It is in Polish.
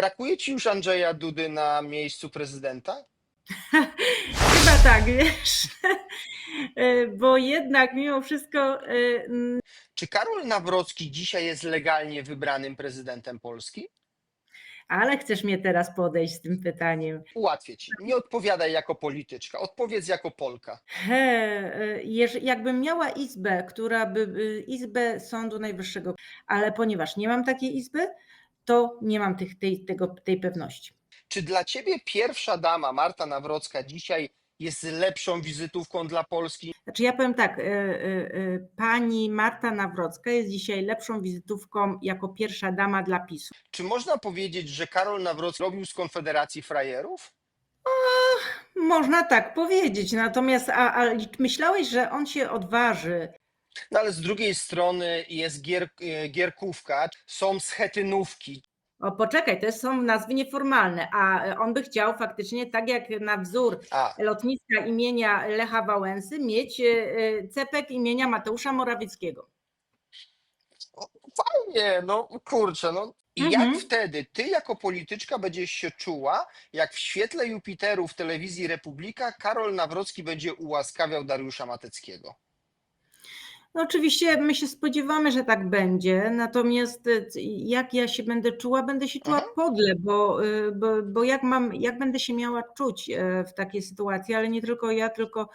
Brakuje ci już Andrzeja Dudy na miejscu prezydenta? Chyba tak, wiesz. E, Bo jednak mimo wszystko e, Czy Karol Nawrocki dzisiaj jest legalnie wybranym prezydentem Polski? ale chcesz mnie teraz podejść z tym pytaniem. Ułatwię ci. Nie odpowiadaj jako polityczka, odpowiedz jako Polka. He, e, jakbym miała izbę, która by, by- izbę Sądu Najwyższego, ale ponieważ nie mam takiej izby, to nie mam tych, tej, tego, tej pewności. Czy dla ciebie pierwsza dama Marta Nawrocka dzisiaj jest lepszą wizytówką dla Polski? Znaczy ja powiem tak, e, e, e, pani Marta Nawrocka jest dzisiaj lepszą wizytówką jako pierwsza dama dla PiSu. Czy można powiedzieć, że Karol Nawrocki robił z Konfederacji frajerów? Można tak powiedzieć, natomiast a, a myślałeś, że on się odważy No ale z drugiej strony jest gier, e, gierkówka, są schetynówki. O, poczekaj, to są nazwy nieformalne, a e, on by chciał faktycznie, tak jak na wzór A, lotniska imienia Lecha Wałęsy, mieć e, cepek imienia Mateusza Morawieckiego. fajnie, no kurczę, no. I Mhm. jak wtedy ty jako polityczka będziesz się czuła, jak w świetle Jupiteru w telewizji Republika Karol Nawrocki będzie ułaskawiał Dariusza Mateckiego? No oczywiście my się spodziewamy, że tak będzie, natomiast c- jak ja się będę czuła, będę się czuła Mhm. podle, bo, e, bo, bo jak mam, jak będę się miała czuć e, w takiej sytuacji, ale nie tylko ja, tylko